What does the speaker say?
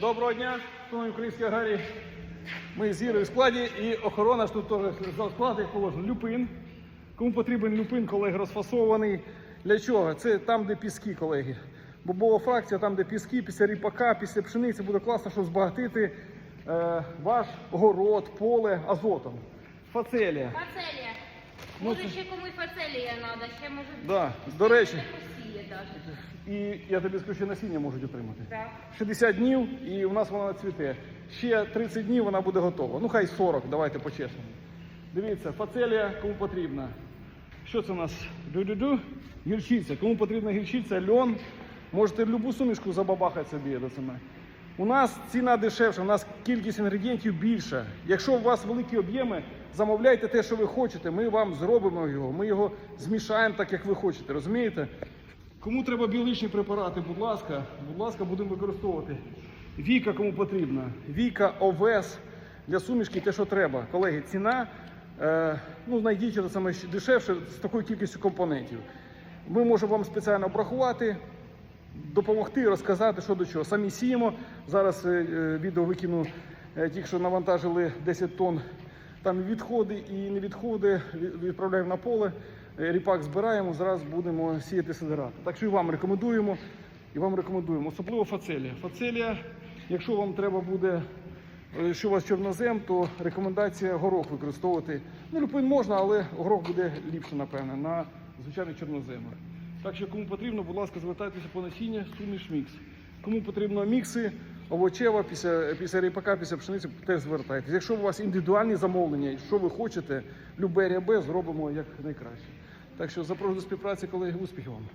Доброго дня, шановні українські аграрії. Ми з Ірою в складі і охорона ж тут теж за склад, як положено, люпин. Кому потрібен люпин, колеги, розфасований. Для чого? Це там, де піски, колеги. Бобова фракція, там, де піски, після ріпака, після пшениці буде класно, щоб збагатити е, ваш город, поле азотом. Фацелія. Фацелія. Ну, Може це- ще комусь фацелія треба, ще може Да, до речі. І я тобі скажу, що насіння можуть отримати. Так. 60 днів і у нас вона цвіте. Ще 30 днів вона буде готова. Ну хай 40, давайте по-чесному. Дивіться, фацелія кому потрібна. Що це у нас? Ду-ду-ду. Гірчиця. Кому потрібна гірчиця, льон. Можете любу сумішку забабахати собі до саме. У нас ціна дешевша, у нас кількість інгредієнтів більша. Якщо у вас великі об'єми, замовляйте те, що ви хочете. Ми вам зробимо його. Ми його змішаємо так, як ви хочете. Розумієте? Кому треба біологічні препарати, будь ласка, будь ласка, будемо використовувати. Віка кому потрібна. Віка, овес для сумішки, те, що треба. Колеги, ціна, е, ну знайдіть це саме дешевше з такою кількістю компонентів. Ми можемо вам спеціально обрахувати, допомогти, розказати, що до чого. Самі сіємо. Зараз е, е, відео викину, тільки що навантажили 10 тонн. Там відходи і не відходи від- відправляємо на поле. Е, Ріпак збираємо, зараз будемо сіяти сидирати. Так що і вам рекомендуємо. І вам рекомендуємо, особливо фацелія. Фацелія, якщо вам треба буде, е, якщо у вас чорнозем, то рекомендація горох використовувати. Ну, люпин можна, але горох буде ліпше, напевне, на звичайних чорноземах. Так що кому потрібно, будь ласка, звертайтеся по насіння, суміш мікс. Кому потрібно мікси, овочева, після, після ріпака, після пшениці, теж звертайтеся. Якщо у вас індивідуальні замовлення, що ви хочете, любе рябе зробимо як найкраще. Так що запрошую до співпраці, колеги, успіхів вам.